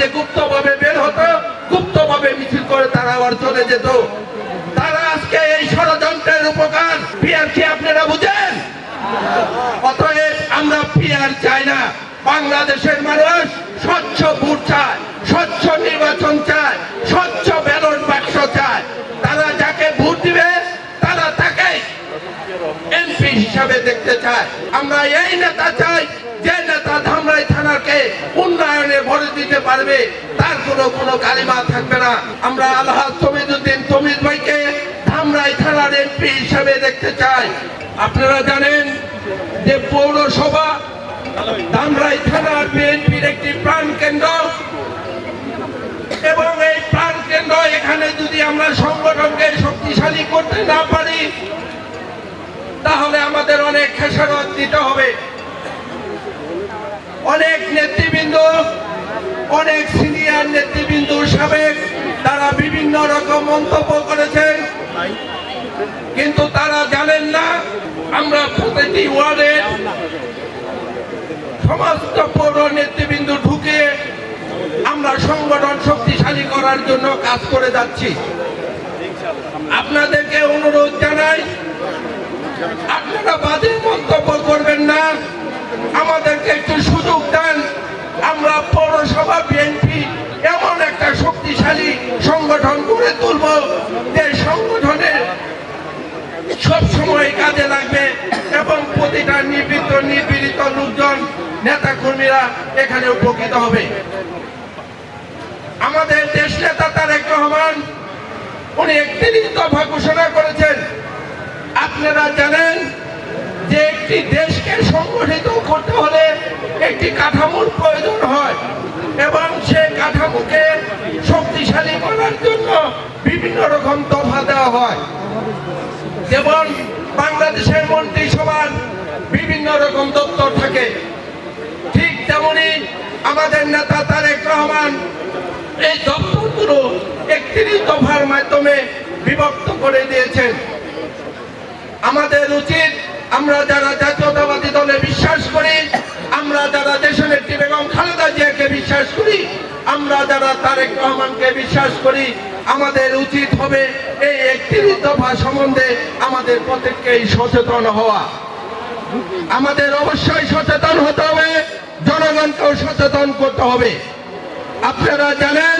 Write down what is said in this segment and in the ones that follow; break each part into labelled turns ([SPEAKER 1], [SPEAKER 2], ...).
[SPEAKER 1] মাঝে গুপ্তভাবে বের হতো, গুপ্তভাবে মিছিল করে তারা আবার চলে যেত। তারা আজকে এই ষড়যন্ত্রের উপকার। পিয়ার কি আপনারা বুঝেন? অতএব আমরা পিয়ার চাই না। বাংলাদেশের মানুষ স্বচ্ছ ভোট চায়, স্বচ্ছ নির্বাচন চায়, স্বচ্ছ ব্যালট বাক্স চায়। তারা যাকে ভোট দিবে, তারা তাকে এমপি হিসাবে দেখতে চায়। আমরা এই নেতা চাই, যে নেতা ধামরাই থানাকে উন্নয়নে ভরে দিতে পারবে, তার কোনো কোনো কালিমা থাকবে না। আমরা আল্লাহ তমিদুদ্দিন তমিদ ভাইকে ধামরাই থানার এমপি হিসাবে দেখতে চাই। আপনারা জানেন যে পৌরসভা ধামরাই থানার বিএনপির একটি প্রাণ কেন্দ্র। এবং এই প্রাণ কেন্দ্র এখানে যদি আমরা সংগঠনকে শক্তিশালী করতে না পারি, তাহলে আমাদের অনেক খেসারত দিতে হবে। অনেক নেতৃবৃন্দ, অনেক সিনিয়র নেতৃবৃন্দ সাবেক, তারা বিভিন্ন রকম মন্তব্য করেছেন। কিন্তু তারা জানেন না, আমরা প্রতিটি ওয়ার্ডে সমস্ত পৌর নেতৃবৃন্দ ঢুকে আমরা সংগঠন শক্তিশালী করার জন্য কাজ করে যাচ্ছি। আপনাদেরকে অনুরোধ জানাই, আপনারা বাদে মন্তব্য করবেন না। আমাদেরকে একটু সুযোগ দেন। আমরা পৌরসভা বিএনপি এমন একটা শক্তিশালী সংগঠন গড়ে তুলব যে সংগঠনের সব সময় কাজে লাগবে এবং প্রতিটা নিবৃত্ত, নিপীড়িত লোকজন নেতা কর্মীরা এখানে উপকৃত হবে। আমাদের দেশ নেতা তারেক রহমান, উনি একত্রিশ দফা ঘোষণা করেছেন। আপনারা জানেন যে একটি দেশকে সংগঠিত করতে হলে একটি কাঠামোর প্রয়োজন হয় এবং সে কাঠামোকে শক্তিশালী করার জন্য বিভিন্ন রকম দফা দেওয়া হয়। যেমন বাংলাদেশের মন্ত্রিসভার বিভিন্ন রকম দপ্তর থাকে। ঠিক তেমনি আমাদের নেতা তারেক রহমান এই দপ্তরগুলো একত্রিশ দফার মাধ্যমে বিভক্ত করে দিয়েছেন। আমাদের উচিত আমরা যারা জাতীয়তাবাদী দলে বিশ্বাস করি, আমরা যারা দেশের নেত্রী বেগম খালেদা জিয়াকে বিশ্বাস করি, আমরা যারা তারেক রহমানকে বিশ্বাস করি, আমাদের উচিত হবে এই একত্রিশ দফা সম্বন্ধে আমাদের প্রত্যেককেই সচেতন হওয়া। আমাদের অবশ্যই সচেতন হতে হবে, জনগণকেও সচেতন করতে হবে। আপনারা জানেন,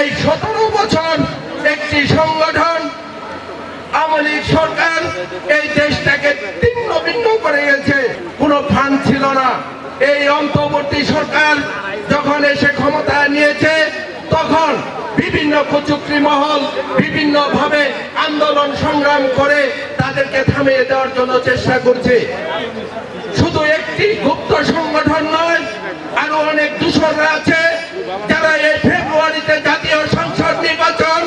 [SPEAKER 1] এই সতেরো বছর একটি সংগঠন আওয়ামী লীগ সরকার এই দেশটাকে ছিন্ন ভিন্ন করে গেছে। কোনো ফান্ড ছিল না। এই অন্তর্বর্তী সরকার যখন এসে ক্ষমতা নিয়েছে, তখন বিভিন্ন কুচুকরি মহল বিভিন্ন ভাবে আন্দোলন সংগ্রাম করে তাদেরকে থামিয়ে দেওয়ার জন্য চেষ্টা করছে। শুধু একটি গুপ্ত সংগঠন নয়, আরও অনেক দূষণরা আছে যারা এই ফেব্রুয়ারিতে জাতীয় সংসদ নির্বাচন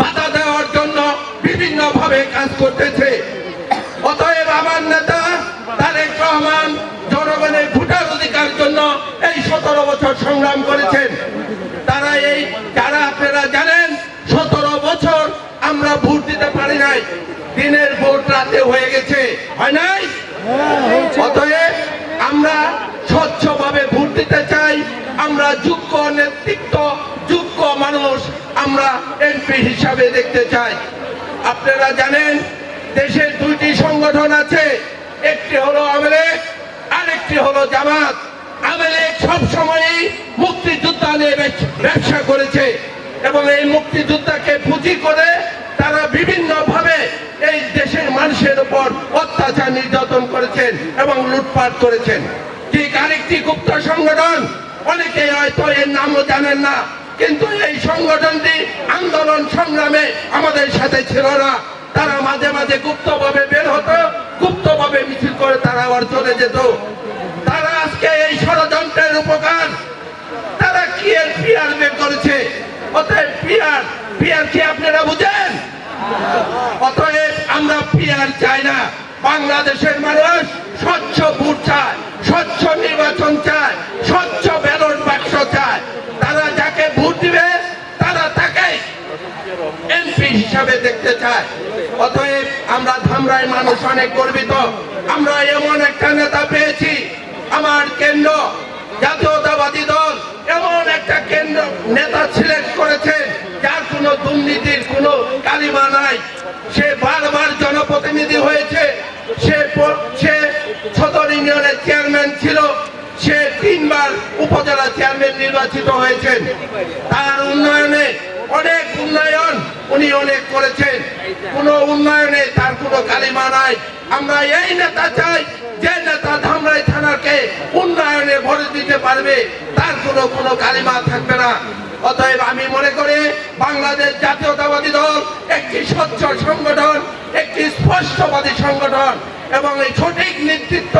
[SPEAKER 1] বাধা দেওয়ার জন্য বিভিন্ন ভাবে কাজ করতেছে। অতএব আমার নেতা, তারেক রহমান জনগণের ভোটার অধিকার জন্য এই সতেরো বছর সংগ্রাম করেছেন। তারা এই, যারা আপনারা জানেন, সতেরো বছর আমরা ভোট দিতে পারি নাই। দিনের ভোট রাতে হয়ে গেছে। হয় নাই? অতএব আমরা স্বচ্ছভাবে ভোট দিতে চাই। আমরা যোগ্য নেতৃত্ব, যোগ্য মানুষ আমরা এমপি হিসাবে দেখতে চাই। আপনারা জানেন, দেশের দুইটি সংগঠন আছে, একটি হলো আমেলেক, আরেকটি হলো জামাত। আমেলেক সবসময়ই মুক্তিযোদ্ধা নিয়ে ব্যবসা করেছে এবং এই মুক্তিযোদ্ধাকে পুঁজি করে তারা বিভিন্ন ভাবে এই দেশের মানুষের উপর অত্যাচার নির্যাতন করেছেন এবং লুটপাট করেছেন। ঠিক আরেকটি গুপ্ত সংগঠন অনেকে হয়তো এর নামও জানেন না। কিন্তু এই সংগঠনটি আন্দোলন সংগ্রামে আমাদের সাথে ছিল না। তারা মাঝে মাঝে গুপ্তভাবে বের হতো, গুপ্তভাবে মিছিল করে তারা আবার চলে যেত। তারা আজকে এই ষড়যন্ত্রের উপকার। তারা কি এর পিয়ার বের করেছে? অতএব পিয়ার পিয়ার কি আপনারা বুঝেন? অতএব আমরা পিয়ার চাই না। বাংলাদেশের মানুষ স্বচ্ছ ভোট চায়, স্বচ্ছ নির্বাচন চায়, স্বচ্ছ হিসাবে দেখতে চায়। অতএব আমরা ধামরায় মানুষ অনেক গর্বিত। আমরা এমন একটা নেতা পেয়েছি, আমার কেন্দ্র, জাতীয়তাবাদী দল, এমন একটা কেন্দ্র নেতা সিলেক্ট করেছে, যার কোনো দুর্নীতির কোনো কালিমা নাই। সে বারবার জনপ্রতিনিধি হয়েছে, সে সে সদর ইউনিয়নের চেয়ারম্যান ছিল, সে তিনবার উপজেলা চেয়ারম্যান নির্বাচিত হয়েছেন। তার উন্নয়নে উনি অনেক করেছেন। কোন উন্নয়নে তার কোনো কালিমা নাই। আমরা এই নেতা চাই, যে নেতা ধামরাই থানাকে উন্নয়নে ভরে দিতে পারবে, তার কোনো কোনো কালিমা থাকবে না। অতএব আমি মনে করি বাংলাদেশ জাতীয়তাবাদী দল একটি স্বচ্ছ সংগঠন, একটি স্পষ্টবাদী সংগঠন, এবং এই সঠিক নেতৃত্ব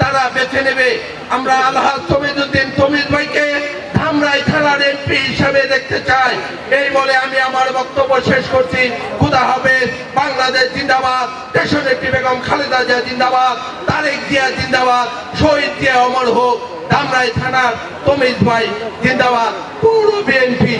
[SPEAKER 1] তারা বেছে নেবে। আমরা আল্লাহ তমিজুদ্দিন তমিজ ভাইকে ধামরাই খেলার এমপি হিসেবে দেখতে চাই। এই বলে আমি আমার বক্তব্য শেষ করছি। খুদা হবে বাংলাদেশ জিন্দাবাদ দেশনেত্রী বেগম খালেদা জিয়া জিন্দাবাদ, তারেক জিয়া জিন্দাবাদ, শহীদ জিয়া অমর হোক ধামরাই থানার তমিজ ভাই জিন্দাবাদ, পুরো বিএনপি